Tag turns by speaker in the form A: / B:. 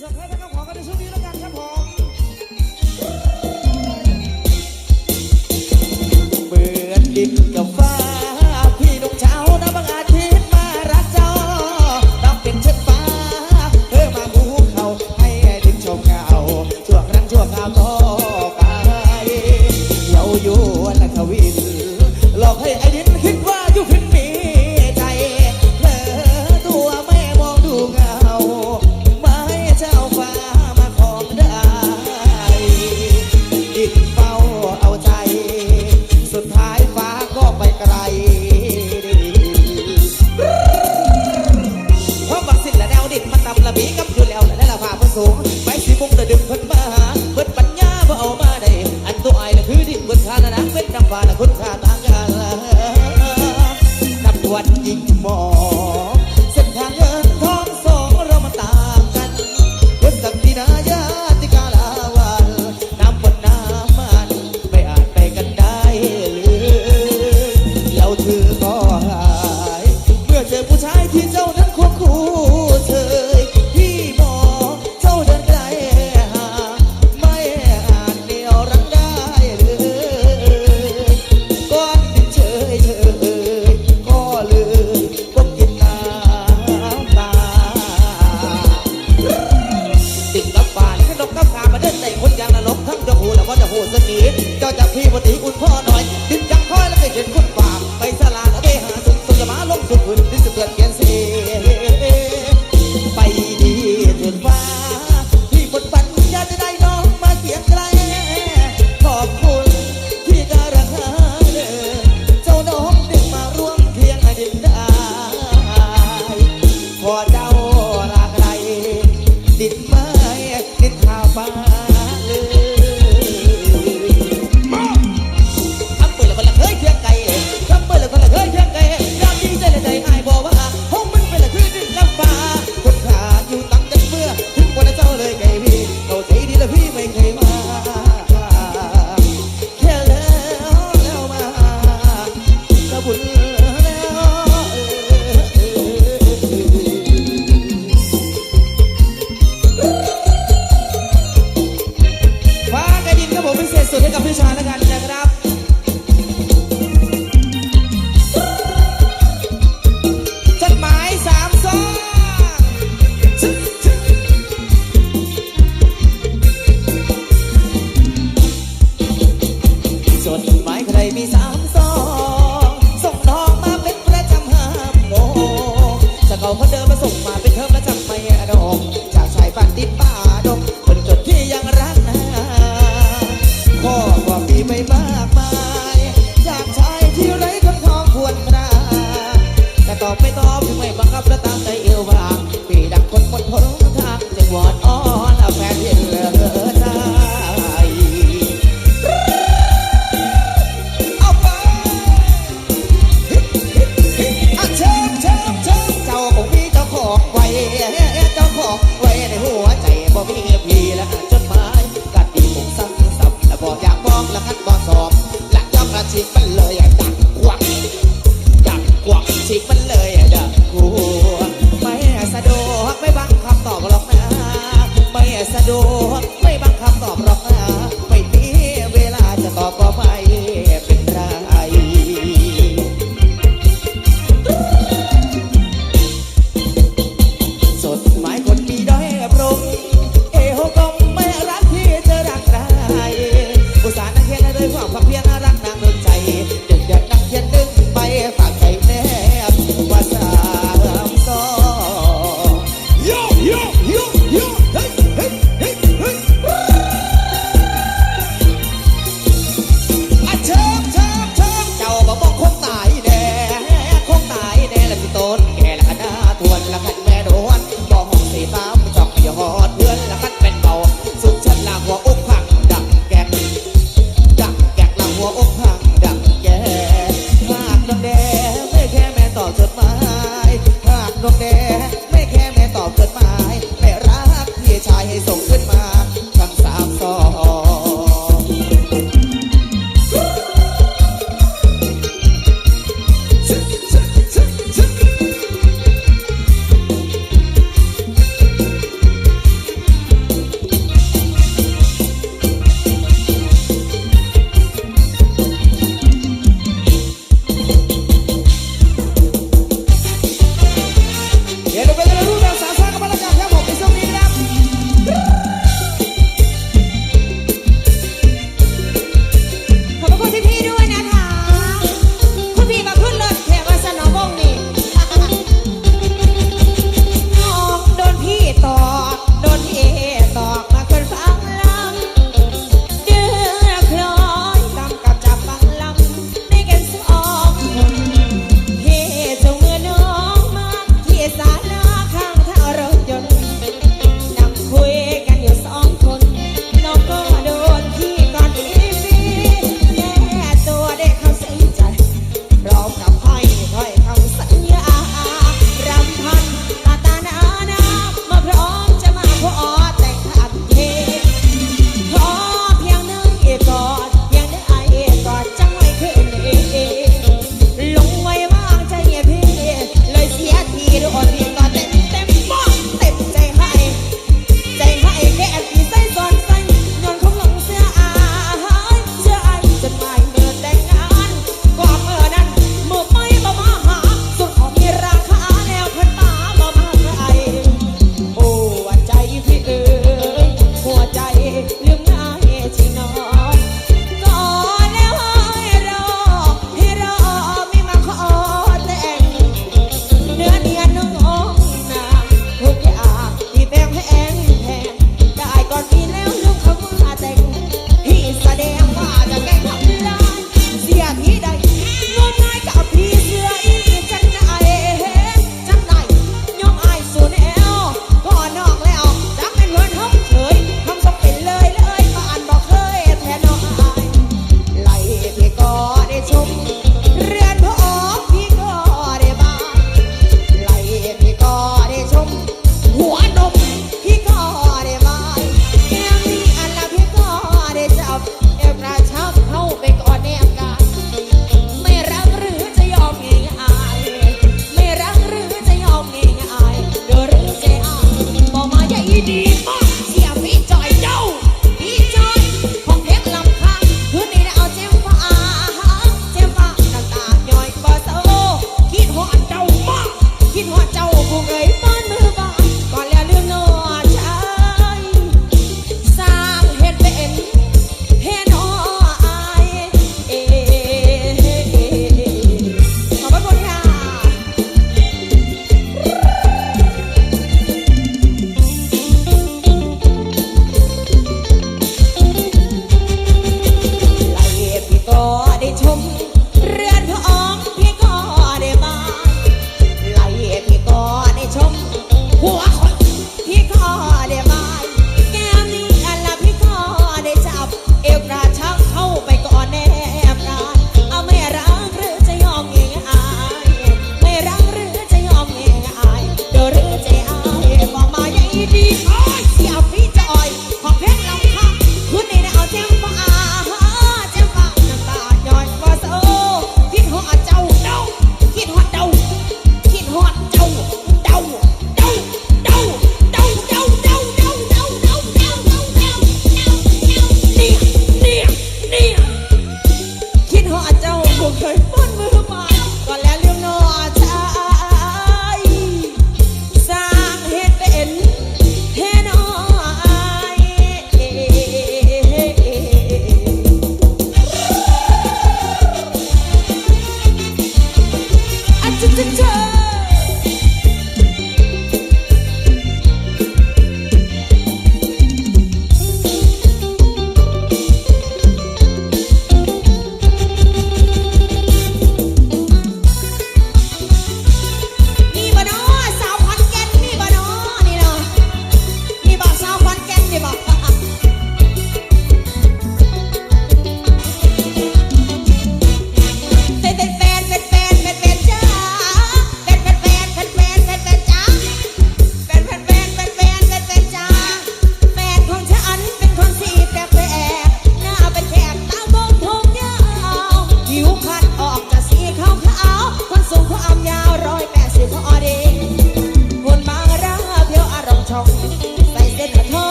A: เจ้ากับ
B: กับฟพี่ดวงเช้านะบางอาทิตรจ้านับเป็นเช่ฟ้า เธอมาภูเขาให้ดินชมเงาช่วครั้งช่วคราวก็ไปเยาวยวนละขวินหลอกให้ไอ้ดินคิด Oh. ลบกับขามาเดินในคนอย่างนรกทั้งจะหูและว่าจะหูสนีเจ้าจะพี่วันนี้คุณพ่อหน่อยดินจังค่อยแล้วก็เห็นคุณปาก bye. ก็มีไม่มากมายอากชายที่ไร้คนทองควรกรแต่ตอบไม่ตอบไม่บังคับและ
C: ตามใจเอวบางปีดักคนหมดพ้ทางจะวอดอ้อนแฟนเห็นเหลือใจเอาไปอะเชิญเชิเชิเจ้าคงมีเจ้าของไวเจ้าของไวในหัวใจบ่มี